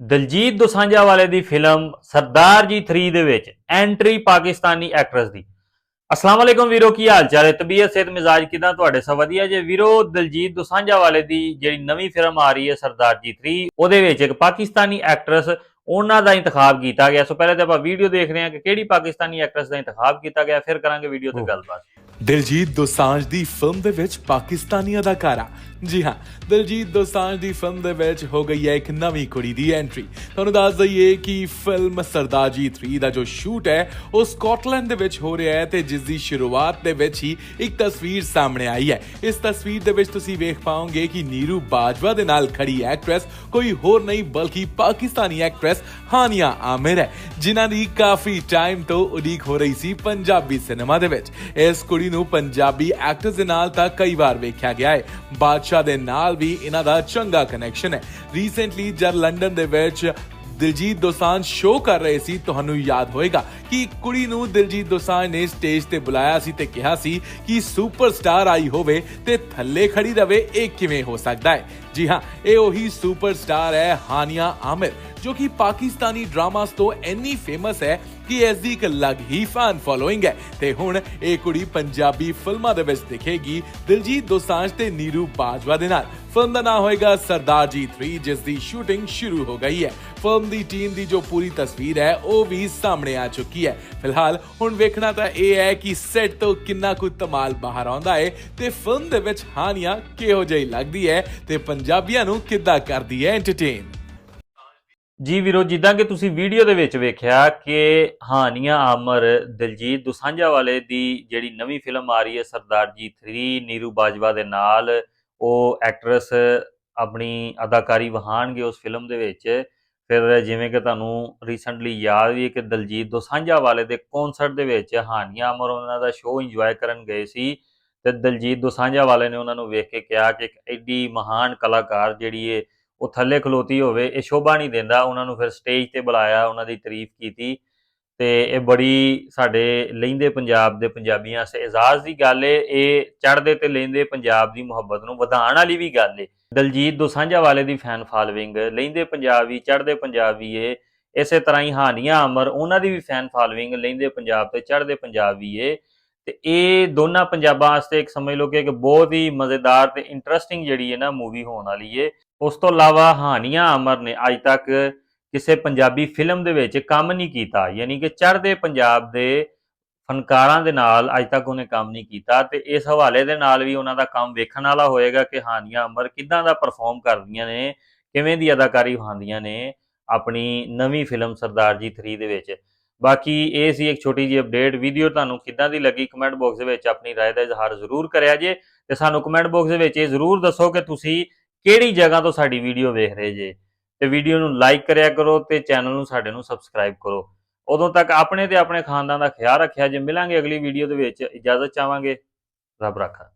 ਦਲਜੀਤ ਦੋਸਾਂਝਾ ਵਾਲੇ ਦੀ ਫਿਲਮ ਸਰਦਾਰ ਜੀ 3 ਦੇ ਵਿੱਚ ਐਂਟਰੀ ਪਾਕਿਸਤਾਨੀ ਐਕਟਰਸ ਦੀ। ਅਸਲਾਮ ਵਾਲੇਕੁਮ ਵੀਰੋ ਕੀ ਹਾਲ ਚਾਲ ਹੈ? ਤਬੀਅਤ ਸਿਹਤ ਮਿਜ਼ਾਜ ਕਿਦਾਂ? ਤੁਹਾਡੇ ਸਭ ਵਧੀਆ ਜੇ? ਵੀਰੋ ਦਲਜੀਤ ਦੋਸਾਂਝਾ ਵਾਲੇ ਦੀ ਜਿਹੜੀ ਨਵੀਂ ਫਿਲਮ ਆ ਰਹੀ ਹੈ ਸਰਦਾਰ ਜੀ 3 ਉਹਦੇ ਵਿੱਚ ਇੱਕ ਪਾਕਿਸਤਾਨੀ ਐਕਟਰਸ ਉਹਨਾਂ ਦਾ ਇੰਤਖਾਬ ਕੀਤਾ ਗਿਆ। ਸੋ ਪਹਿਲੇ ਤਾਂ ਆਪਾਂ ਵੀਡੀਓ ਦੇਖ ਰਹੇ ਹਾਂ ਕਿ ਕਿਹੜੀ ਪਾਕਿਸਤਾਨੀ ਐਕਟਰਸ ਦਾ ਇੰਤਖਾਬ ਕੀਤਾ ਗਿਆ। ਫਿਰ ਕਰਾਂਗੇ ਵੀਡੀਓ ਤੇ। ਗੱਲਬਾਤ। ਦਿਲਜੀਤ ਦੋਸਾਂਝ ਦੀ ਫਿਲਮ ਦੇ ਵਿੱਚ ਪਾਕਿਸਤਾਨੀ ਅਦਾਕਾਰਾ ਜੀ ਹਾਂ, ਦਿਲਜੀਤ ਦੋਸਾਂਝ ਦੀ ਫਿਲਮ ਦੇ ਵਿੱਚ ਹੋ ਗਈ ਹੈ ਇੱਕ ਨਵੀਂ ਕੁੜੀ ਦੀ ਐਂਟਰੀ ਤੁਹਾਨੂੰ ਦੱਸ ਦਈਏ ਕਿ ਫਿਲਮ ਸਰਦਾਰ ਜੀ 3 ਦਾ ਜੋ ਸ਼ੂਟ ਹੈ, ਉਹ ਸਕਾਟਲੈਂਡ ਦੇ ਵਿੱਚ ਹੋ ਰਿਹਾ ਹੈ ਤੇ ਜਿਸ ਦੀ ਸ਼ੁਰੂਆਤ ਦੇ ਵਿੱਚ ਹੀ ਇੱਕ ਤਸਵੀਰ ਸਾਹਮਣੇ ਆਈ ਹੈ। ਇਸ ਤਸਵੀਰ ਦੇ ਵਿੱਚ ਤੁਸੀਂ ਵੇਖ ਪਾਓਗੇ ਕਿ ਨੀਰੂ ਬਾਜਵਾ ਦੇ ਨਾਲ ਖੜੀ ਐਕਟਰੈਸ ਕੋਈ ਹੋਰ ਨਹੀਂ ਬਲਕਿ ਪਾਕਿਸਤਾਨੀ ਐਕਟਰੈਸ ਹਾਨੀਆ ਆਮਿਰ ਹੈ, ਜਿਨ੍ਹਾਂ ਦੀ ਕਾਫੀ ਟਾਈਮ ਤੋਂ ਉਡੀਕ ਹੋ ਰਹੀ ਸੀ ਪੰਜਾਬੀ ਸਿਨੇਮਾ ਦੇ ਵਿੱਚ। ਇਸ ਕੁੜੀ ਨੂੰ ਪੰਜਾਬੀ ਐਕਟਰਸ ਦੇ ਨਾਲ ਤਾਂ ਕਈ ਵਾਰ ਵੇਖਿਆ ਗਿਆ ਹੈ। ਬਾਦਸ਼ਾਹ ਦੇ ਨਾਲ ਵੀ ਇਹਨਾਂ ਦਾ ਚੰਗਾ ਕਨੈਕਸ਼ਨ ਹੈ। ਰੀਸੈਂਟਲੀ ਜਦ ਲੰਡਨ ਦੇ ਵਿੱਚ ਦਿਲਜੀਤ ਦੋਸਾਂਝ ਸ਼ੋਅ ਕਰ ਰਹੇ ਸੀ, ਤੁਹਾਨੂੰ ਯਾਦ ਹੋਏਗਾ ਕਿ ਕੁੜੀ ਨੂੰ ਦਿਲਜੀਤ ਦੋਸਾਂਝ ਨੇ ਸਟੇਜ ਤੇ ਬੁਲਾਇਆ ਸੀ ਤੇ ਕਿਹਾ ਸੀ ਕਿ ਸੁਪਰਸਟਾਰ ਆਈ ਹੋਵੇ ਤੇ ਥੱਲੇ ਖੜੀ ਰਵੇ, ਇਹ ਕਿਵੇਂ ਹੋ ਸਕਦਾ ਹੈ? ਜੀ ਹਾਂ, ਇਹ ਉਹੀ ਸੁਪਰਸਟਾਰ ਹੈ ਹਾਨੀਆ ਆਮਿਰ। ਜੋ ਕਿ ਪਾਕਿਸਤਾਨੀ ਡਰਾਮਾਸ ਤੋਂ ਇੰਨੀ ਫੇਮਸ ਹੈ ਕਿ ਇਸ ਦੀ ਇੱਕ ਅਲੱਗ ਹੀ ਫੈਨ ਫੋਲੋਇੰਗ ਹੈ। ਤੇ ਹੁਣ ਇਹ ਕੁੜੀ ਪੰਜਾਬੀ ਫਿਲਮਾਂ ਦੇ ਵਿੱਚ ਦਿਖੇਗੀ ਦਿਲਜੀਤ ਦੋਸਾਂਝ ਤੇ ਨੀਰੂ ਬਾਜਵਾ ਦੇ ਨਾਲ। ਫਿਲਮ ਦਾ ਨਾਮ ਹੋਏਗਾ ਸਰਦਾਰ ਜੀ 3 ਜਿਸ ਦੀ ਸ਼ੂਟਿੰਗ ਸ਼ੁਰੂ ਹੋ ਗਈ ਹੈ। ਫਿਲਮ ਦੀ ਟੀਮ ਦੀ ਜੋ ਪੂਰੀ ਤਸਵੀਰ ਹੈ, ਉਹ ਵੀ ਸਾਹਮਣੇ ਆ ਚੁੱਕੀ ਹੈ। ਫਿਲਹਾਲ ਹੁਣ ਵੇਖਣਾ ਤਾਂ ਇਹ ਹੈ ਕਿ ਸੈੱਟ ਤੋਂ ਕਿੰਨਾ ਕੁ ਧਮਾਲ ਬਾਹਰ ਆਉਂਦਾ ਹੈ ਤੇ ਫਿਲਮ ਦੇ ਵਿੱਚ ਹਾਨੀਆਂ ਕਿਹੋ ਜਿਹੀ ਲੱਗਦੀ ਹੈ ਤੇ ਪੰਜਾਬੀਆਂ ਨੂੰ ਕਿੱਦਾਂ ਕਰਦੀ ਹੈ ਐਂਟਰਟੇਨ ਜੀ ਵੀਰੋ, ਜਿੱਦਾਂ ਕਿ ਤੁਸੀਂ ਵੀਡੀਓ ਦੇ ਵਿੱਚ ਵੇਖਿਆ ਕਿ ਹਾਨੀਆਂ ਆਮਰ ਦਿਲਜੀਤ ਦੁਸਾਂਝਾ ਵਾਲੇ ਦੀ ਜਿਹੜੀ ਨਵੀਂ ਫਿਲਮ ਆ ਰਹੀ ਹੈ ਸਰਦਾਰ ਜੀ 3 ਨੀਰੂ ਬਾਜਵਾ ਦੇ ਨਾਲ, ਉਹ ਐਕਟਰਸ ਆਪਣੀ ਅਦਾਕਾਰੀ ਵਹਾਣਗੇ ਉਸ ਫਿਲਮ ਦੇ ਵਿੱਚ। ਫਿਰ ਜਿਵੇਂ ਕਿ ਤੁਹਾਨੂੰ ਰੀਸੈਂਟਲੀ ਯਾਦ ਵੀ ਹੈ ਕਿ ਦਲਜੀਤ ਦੋਸਾਂਝਾ ਵਾਲੇ ਦੇ ਕਨਸਰਟ ਦੇ ਵਿੱਚ ਹਾਨੀਆਂ ਅਮਰ ਉਹਨਾਂ ਦਾ ਸ਼ੋਅ ਇੰਜੋਏ ਕਰਨ ਗਏ ਸੀ ਤੇ ਦਲਜੀਤ ਦੋਸਾਂਝਾ ਵਾਲੇ ਨੇ ਉਹਨਾਂ ਨੂੰ ਵੇਖ ਕੇ ਕਿਹਾ ਕਿ ਇੱਕ ਐਡੀ ਮਹਾਨ ਕਲਾਕਾਰ ਜਿਹੜੀ ਹੈ ਉਹ ਥੱਲੇ ਖਲੋਤੀ ਹੋਵੇ, ਇਹ ਸ਼ੋਭਾ ਨਹੀਂ ਦਿੰਦਾ। ਉਹਨਾਂ ਨੂੰ ਫਿਰ ਸਟੇਜ ਤੇ ਬੁਲਾਇਆ, ਉਹਨਾਂ ਦੀ ਤਾਰੀਫ ਕੀਤੀ ਤੇ ਇਹ ਬੜੀ ਸਾਡੇ ਲਹਿੰਦੇ ਪੰਜਾਬ ਦੇ ਪੰਜਾਬੀਆਂ ਵਾਸਤੇ ਇਜ਼ਾਜ਼ ਦੀ ਗੱਲ ਏ। ਇਹ ਚੜ੍ਹਦੇ ਤੇ ਲਹਿੰਦੇ ਪੰਜਾਬ ਦੀ ਮੁਹੱਬਤ ਨੂੰ ਵਧਾਉਣ ਵਾਲੀ ਵੀ ਗੱਲ ਏ। ਦਲਜੀਤ ਦੋਸਾਂਝਾ ਵਾਲੇ ਦੀ ਫੈਨ ਫਾਲੋਇੰਗ ਲਹਿੰਦੇ ਪੰਜਾਬੀ, ਚੜ੍ਹਦੇ ਪੰਜਾਬੀ ਏ। ਇਸੇ ਤਰ੍ਹਾਂ ਹੀ ਹਾਨੀਆਂ ਅਮਰ, ਉਹਨਾਂ ਦੀ ਵੀ ਫੈਨ ਫਾਲੋਇੰਗ ਲਹਿੰਦੇ ਪੰਜਾਬ ਤੇ ਚੜ੍ਹਦੇ ਪੰਜਾਬੀ ਏ। ਤੇ ਇਹ ਦੋਨਾਂ ਪੰਜਾਬਾਂ ਵਾਸਤੇ ਇੱਕ ਸਮਝ ਲਓ ਕਿ ਇੱਕ ਬਹੁਤ ਹੀ ਮਜ਼ੇਦਾਰ ਤੇ ਇੰਟਰਸਟਿੰਗ ਜਿਹੜੀ ਹੈ ਨਾ ਮੂਵੀ ਹੋਣ ਵਾਲੀ ਏ। ਉਸ ਤੋਂ ਇਲਾਵਾ ਹਾਨੀਆਂ ਅਮਰ ਨੇ ਅੱਜ ਤੱਕ ਕਿਸੇ ਪੰਜਾਬੀ ਫਿਲਮ ਦੇ ਵਿੱਚ ਕੰਮ ਨਹੀਂ ਕੀਤਾ ਯਾਨੀ ਕਿ ਚੜ੍ਹਦੇ ਪੰਜਾਬ ਦੇ ਫਨਕਾਰਾਂ ਦੇ ਨਾਲ ਅੱਜ ਤੱਕ ਉਹਨੇ ਕੰਮ ਨਹੀਂ ਕੀਤਾ ਤੇ ਇਸ ਹਵਾਲੇ ਦੇ ਨਾਲ ਵੀ ਉਹਨਾਂ ਦਾ ਕੰਮ ਵੇਖਣ ਵਾਲਾ ਹੋਏਗਾ ਕਿ ਹਾਨੀਆਂ ਅਮਰ ਕਿਦਾਂ ਦਾ ਪਰਫਾਰਮ ਕਰਦੀਆਂ ਨੇ ਕਿਵੇਂ ਦੀ ਅਦਾਕਾਰੀ ਵਹਾਉਂਦੀਆਂ ਨੇ ਆਪਣੀ ਨਵੀਂ ਫਿਲਮ ਸਰਦਾਰ ਜੀ 3 ਦੇ ਵਿੱਚ ਬਾਕੀ ਇਹ ਸੀ ਇੱਕ ਛੋਟੀ ਜਿਹੀ ਅਪਡੇਟ ਵੀਡੀਓ ਤੁਹਾਨੂੰ ਕਿੱਦਾਂ ਦੀ ਲੱਗੀ ਕਮੈਂਟ ਬਾਕਸ ਦੇ ਵਿੱਚ ਆਪਣੀ رائے ਦਾ ਇਜ਼ਹਾਰ ਜ਼ਰੂਰ ਕਰਿਆ ਜੇ ਤੇ ਸਾਨੂੰ ਕਮੈਂਟ ਬਾਕਸ ਦੇ ਵਿੱਚ ਇਹ ਜ਼ਰੂਰ ਦੱਸੋ ਕਿ ਤੁਸੀਂ ਕਿਹੜੀ ਜਗ੍ਹਾ ਤੋਂ ਸਾਡੀ ਵੀਡੀਓ ਵੇਖ ਰਹੇ ਜੇ? ਤੇ ਵੀਡੀਓ ਨੂੰ ਲਾਈਕ ਕਰਿਆ ਕਰੋ ਤੇ ਚੈਨਲ ਨੂੰ ਸਾਡੇ ਨੂੰ ਸਬਸਕ੍ਰਾਈਬ ਕਰੋ। ਉਦੋਂ ਤੱਕ ਆਪਣੇ ਤੇ ਆਪਣੇ ਖਾਨਦਾਨ ਦਾ ਖਿਆਲ ਰੱਖਿਆ ਜੇ ਮਿਲਾਂਗੇ ਅਗਲੀ ਵੀਡੀਓ ਦੇ ਵਿੱਚ, ਇਜਾਜ਼ਤ ਚਾਹਾਂਗੇ। ਰੱਬ ਰਾਖਾ।